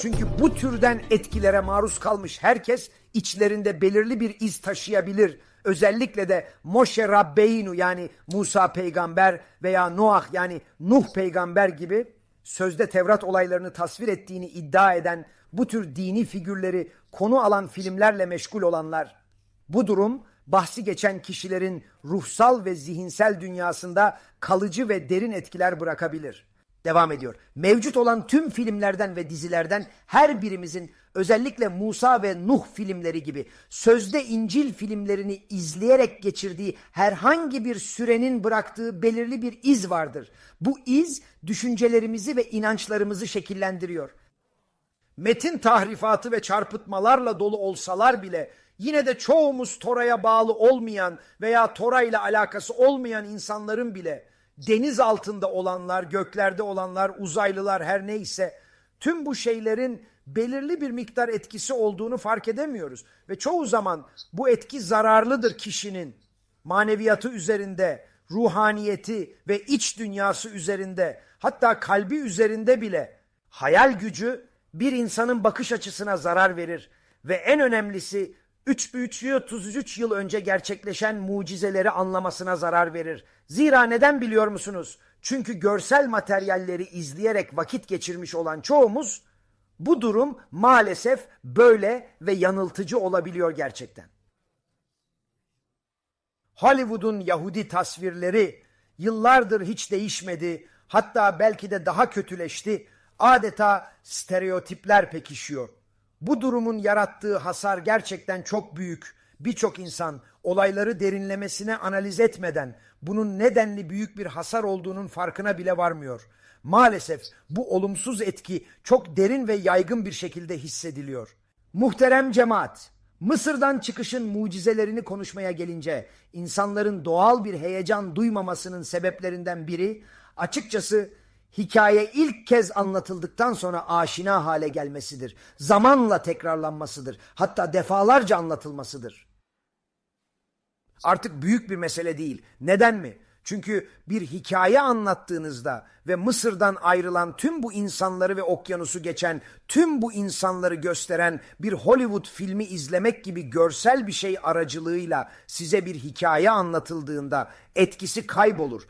Çünkü bu türden etkilere maruz kalmış herkes içlerinde belirli bir iz taşıyabilir. Özellikle de Moshe Rabbeinu yani Musa peygamber veya Noah yani Nuh peygamber gibi sözde Tevrat olaylarını tasvir ettiğini iddia eden bu tür dini figürleri konu alan filmlerle meşgul olanlar. Bu durum bahsi geçen kişilerin ruhsal ve zihinsel dünyasında kalıcı ve derin etkiler bırakabilir. Devam ediyor. Mevcut olan tüm filmlerden ve dizilerden her birimizin özellikle Musa ve Nuh filmleri gibi sözde İncil filmlerini izleyerek geçirdiği herhangi bir sürenin bıraktığı belirli bir iz vardır. Bu iz düşüncelerimizi ve inançlarımızı şekillendiriyor metin tahrifatı ve çarpıtmalarla dolu olsalar bile yine de çoğumuz Tora'ya bağlı olmayan veya Tora ile alakası olmayan insanların bile deniz altında olanlar, göklerde olanlar, uzaylılar her neyse tüm bu şeylerin belirli bir miktar etkisi olduğunu fark edemiyoruz. Ve çoğu zaman bu etki zararlıdır kişinin maneviyatı üzerinde, ruhaniyeti ve iç dünyası üzerinde, hatta kalbi üzerinde bile hayal gücü bir insanın bakış açısına zarar verir ve en önemlisi 3333 yıl önce gerçekleşen mucizeleri anlamasına zarar verir. Zira neden biliyor musunuz? Çünkü görsel materyalleri izleyerek vakit geçirmiş olan çoğumuz bu durum maalesef böyle ve yanıltıcı olabiliyor gerçekten. Hollywood'un Yahudi tasvirleri yıllardır hiç değişmedi. Hatta belki de daha kötüleşti. Adeta stereotipler pekişiyor. Bu durumun yarattığı hasar gerçekten çok büyük. Birçok insan olayları derinlemesine analiz etmeden bunun nedenli büyük bir hasar olduğunun farkına bile varmıyor. Maalesef bu olumsuz etki çok derin ve yaygın bir şekilde hissediliyor. Muhterem cemaat, Mısır'dan çıkışın mucizelerini konuşmaya gelince insanların doğal bir heyecan duymamasının sebeplerinden biri açıkçası hikaye ilk kez anlatıldıktan sonra aşina hale gelmesidir. Zamanla tekrarlanmasıdır. Hatta defalarca anlatılmasıdır. Artık büyük bir mesele değil. Neden mi? Çünkü bir hikaye anlattığınızda ve Mısır'dan ayrılan tüm bu insanları ve okyanusu geçen tüm bu insanları gösteren bir Hollywood filmi izlemek gibi görsel bir şey aracılığıyla size bir hikaye anlatıldığında etkisi kaybolur.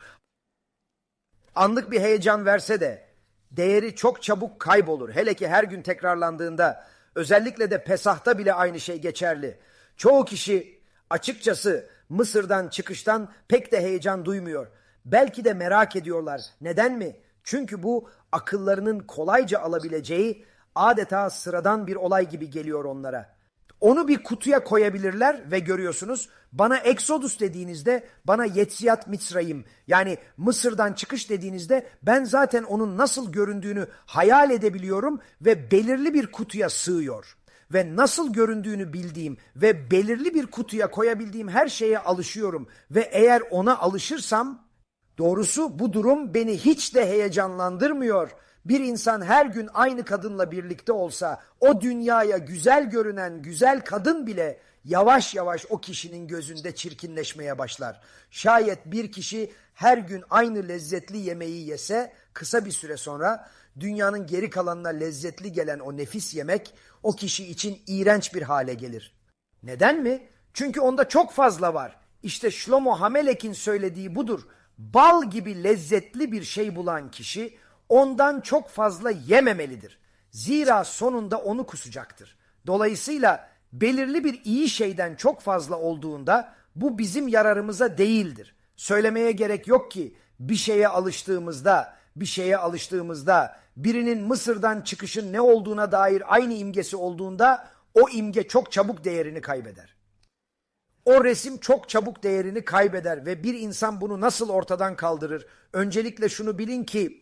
Anlık bir heyecan verse de değeri çok çabuk kaybolur. Hele ki her gün tekrarlandığında özellikle de Pesah'ta bile aynı şey geçerli. Çoğu kişi açıkçası Mısır'dan çıkıştan pek de heyecan duymuyor. Belki de merak ediyorlar. Neden mi? Çünkü bu akıllarının kolayca alabileceği adeta sıradan bir olay gibi geliyor onlara. Onu bir kutuya koyabilirler ve görüyorsunuz bana Exodus dediğinizde bana Yetziyat Mitzrayim yani Mısır'dan çıkış dediğinizde ben zaten onun nasıl göründüğünü hayal edebiliyorum ve belirli bir kutuya sığıyor. Ve nasıl göründüğünü bildiğim ve belirli bir kutuya koyabildiğim her şeye alışıyorum ve eğer ona alışırsam Doğrusu bu durum beni hiç de heyecanlandırmıyor. Bir insan her gün aynı kadınla birlikte olsa o dünyaya güzel görünen güzel kadın bile yavaş yavaş o kişinin gözünde çirkinleşmeye başlar. Şayet bir kişi her gün aynı lezzetli yemeği yese kısa bir süre sonra dünyanın geri kalanına lezzetli gelen o nefis yemek o kişi için iğrenç bir hale gelir. Neden mi? Çünkü onda çok fazla var. İşte Shlomo Hamelek'in söylediği budur. Bal gibi lezzetli bir şey bulan kişi ondan çok fazla yememelidir. Zira sonunda onu kusacaktır. Dolayısıyla belirli bir iyi şeyden çok fazla olduğunda bu bizim yararımıza değildir. Söylemeye gerek yok ki bir şeye alıştığımızda, bir şeye alıştığımızda birinin Mısır'dan çıkışın ne olduğuna dair aynı imgesi olduğunda o imge çok çabuk değerini kaybeder. O resim çok çabuk değerini kaybeder ve bir insan bunu nasıl ortadan kaldırır? Öncelikle şunu bilin ki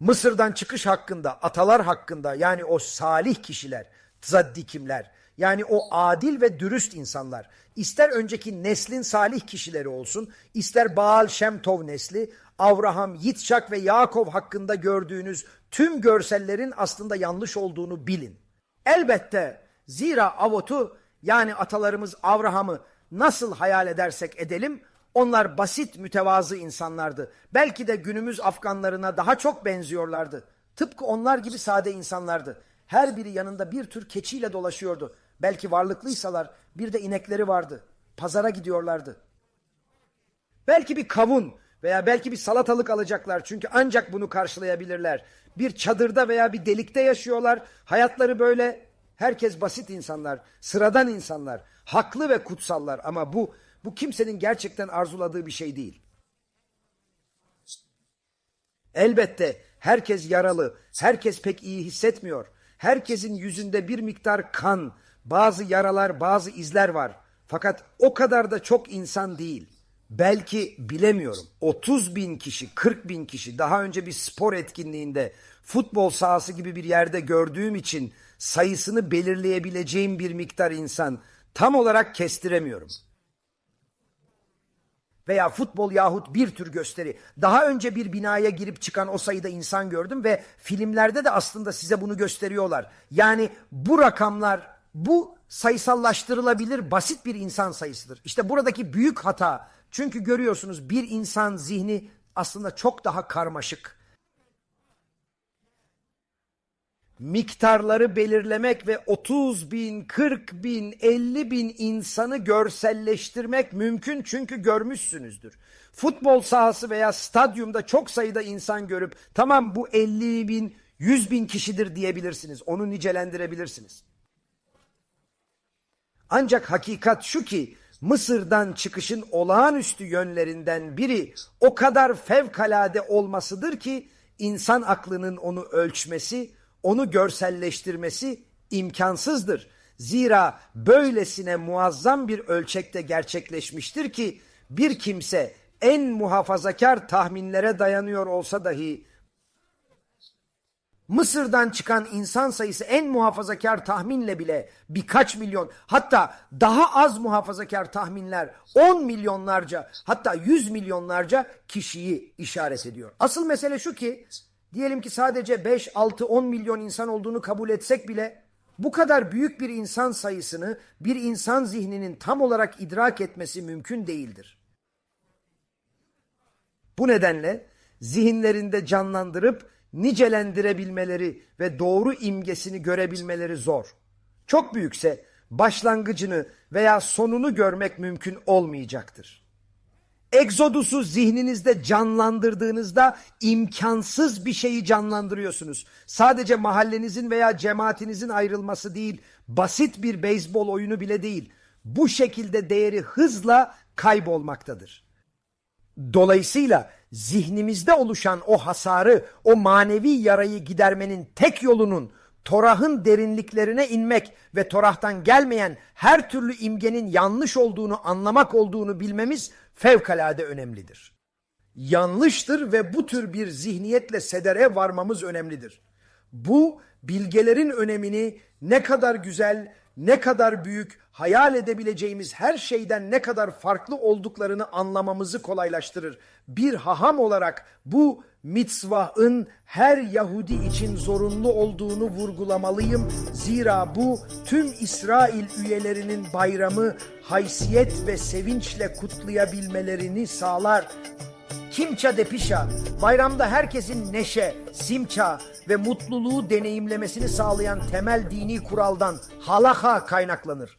Mısır'dan çıkış hakkında, atalar hakkında yani o salih kişiler, zaddikimler yani o adil ve dürüst insanlar ister önceki neslin salih kişileri olsun, ister Baal Şemtov nesli, Avraham, Yitzhak ve Yakov hakkında gördüğünüz tüm görsellerin aslında yanlış olduğunu bilin. Elbette zira Avot'u yani atalarımız Abraham'ı nasıl hayal edersek edelim onlar basit mütevazı insanlardı. Belki de günümüz Afganlarına daha çok benziyorlardı. Tıpkı onlar gibi sade insanlardı. Her biri yanında bir tür keçiyle dolaşıyordu. Belki varlıklıysalar bir de inekleri vardı. Pazara gidiyorlardı. Belki bir kavun veya belki bir salatalık alacaklar çünkü ancak bunu karşılayabilirler. Bir çadırda veya bir delikte yaşıyorlar. Hayatları böyle herkes basit insanlar, sıradan insanlar, haklı ve kutsallar ama bu bu kimsenin gerçekten arzuladığı bir şey değil. Elbette herkes yaralı, herkes pek iyi hissetmiyor. Herkesin yüzünde bir miktar kan, bazı yaralar, bazı izler var. Fakat o kadar da çok insan değil. Belki bilemiyorum 30 bin kişi, 40 bin kişi daha önce bir spor etkinliğinde futbol sahası gibi bir yerde gördüğüm için sayısını belirleyebileceğim bir miktar insan tam olarak kestiremiyorum veya futbol yahut bir tür gösteri. Daha önce bir binaya girip çıkan o sayıda insan gördüm ve filmlerde de aslında size bunu gösteriyorlar. Yani bu rakamlar bu sayısallaştırılabilir basit bir insan sayısıdır. İşte buradaki büyük hata. Çünkü görüyorsunuz bir insan zihni aslında çok daha karmaşık. Miktarları belirlemek ve 30 bin, 40 bin, 50 bin insanı görselleştirmek mümkün çünkü görmüşsünüzdür. Futbol sahası veya stadyumda çok sayıda insan görüp tamam bu 50 bin, 100 bin kişidir diyebilirsiniz. Onu nicelendirebilirsiniz. Ancak hakikat şu ki Mısır'dan çıkışın olağanüstü yönlerinden biri o kadar fevkalade olmasıdır ki insan aklının onu ölçmesi, onu görselleştirmesi imkansızdır. Zira böylesine muazzam bir ölçekte gerçekleşmiştir ki bir kimse en muhafazakar tahminlere dayanıyor olsa dahi Mısır'dan çıkan insan sayısı en muhafazakar tahminle bile birkaç milyon hatta daha az muhafazakar tahminler 10 milyonlarca hatta 100 milyonlarca kişiyi işaret ediyor. Asıl mesele şu ki diyelim ki sadece 5, 6, 10 milyon insan olduğunu kabul etsek bile bu kadar büyük bir insan sayısını bir insan zihninin tam olarak idrak etmesi mümkün değildir. Bu nedenle zihinlerinde canlandırıp nicelendirebilmeleri ve doğru imgesini görebilmeleri zor. Çok büyükse başlangıcını veya sonunu görmek mümkün olmayacaktır. Exodus'u zihninizde canlandırdığınızda imkansız bir şeyi canlandırıyorsunuz. Sadece mahallenizin veya cemaatinizin ayrılması değil, basit bir beyzbol oyunu bile değil. Bu şekilde değeri hızla kaybolmaktadır. Dolayısıyla zihnimizde oluşan o hasarı, o manevi yarayı gidermenin tek yolunun Torah'ın derinliklerine inmek ve Torah'tan gelmeyen her türlü imgenin yanlış olduğunu anlamak olduğunu bilmemiz fevkalade önemlidir. Yanlıştır ve bu tür bir zihniyetle sedere varmamız önemlidir. Bu bilgelerin önemini ne kadar güzel, ne kadar büyük, hayal edebileceğimiz her şeyden ne kadar farklı olduklarını anlamamızı kolaylaştırır. Bir haham olarak bu mitzvahın her Yahudi için zorunlu olduğunu vurgulamalıyım. Zira bu tüm İsrail üyelerinin bayramı haysiyet ve sevinçle kutlayabilmelerini sağlar. Kimça de Pişa, bayramda herkesin neşe, simça ve mutluluğu deneyimlemesini sağlayan temel dini kuraldan halaka kaynaklanır.